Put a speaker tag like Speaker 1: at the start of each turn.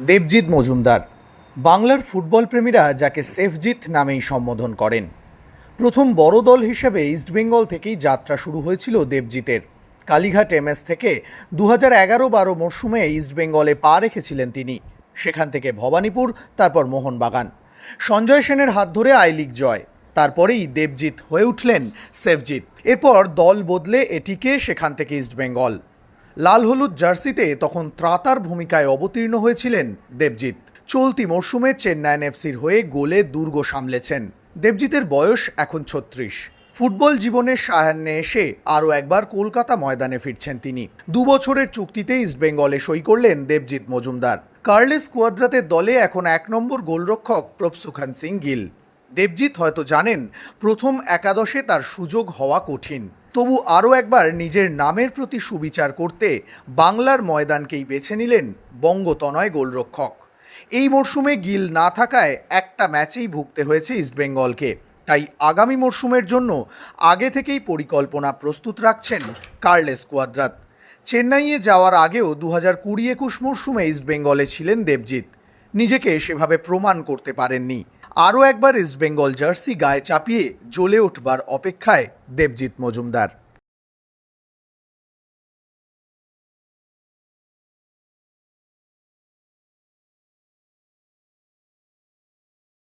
Speaker 1: দেবজিৎ মজুমদার। বাংলার ফুটবল প্রেমীরা যাকে সেফজিৎ নামেই সম্বোধন করেন। প্রথম বড় দল হিসেবে ইস্টবেঙ্গল থেকেই যাত্রা শুরু হয়েছিল দেবজিতের। কালীঘাট এমএস থেকে দু হাজার এগারো বারো মরশুমে ইস্টবেঙ্গলে পা রেখেছিলেন তিনি। সেখান থেকে ভবানীপুর, তারপর মোহনবাগান। সঞ্জয় সেনের হাত ধরে আই লিগ জয়। তারপরেই দেবজিৎ হয়ে উঠলেন সেফজিৎ। এরপর দল বদলে এটিকে সেখান থেকে ইস্টবেঙ্গল লাল হলুদ জার্সিতে তখন ত্রাতার ভূমিকায় অবতীর্ণ হয়েছিলেন দেবজিৎ। চলতি মরশুমে চেন্নাইন এফসির হয়ে গোলে দুর্গ সামলেছেন। দেবজিতের বয়স এখন ছত্রিশ। ফুটবল জীবনের সায়ান্নে এসে আরও একবার কলকাতা ময়দানে ফিরছেন তিনি। দু বছরের চুক্তিতে ইস্টবেঙ্গলে সই করলেন দেবজিৎ মজুমদার। কার্লেস কুয়াদ্রাতের দলে এখন এক নম্বর গোলরক্ষক প্রভসুখান সিং গিল। দেবজিৎ হয়তো জানেন, প্রথম একাদশে তার সুযোগ হওয়া কঠিন। তবু আরও একবার নিজের নামের প্রতি সুবিচার করতে বাংলার ময়দানকেই বেছে নিলেন বঙ্গতনয় গোলরক্ষক। এই মরশুমে গিল না থাকায় একটা ম্যাচেই ভুগতে হয়েছে ইস্টবেঙ্গলকে তাই আগামী মরশুমের জন্য আগে থেকেই পরিকল্পনা প্রস্তুত রাখছেন কার্লেস কোয়াদ্রাত। চেন্নাইয়ে যাওয়ার আগেও দু হাজার কুড়ি একুশ মরশুমে ইস্টবেঙ্গলে ছিলেন দেবজিৎ। নিজেকে সেভাবে প্রমাণ করতে পারেননি। আরও একবার ইস্টবেঙ্গল জার্সি গায়ে চাপিয়ে জ্বলে উঠবার অপেক্ষায় দেবজিৎ মজুমদার।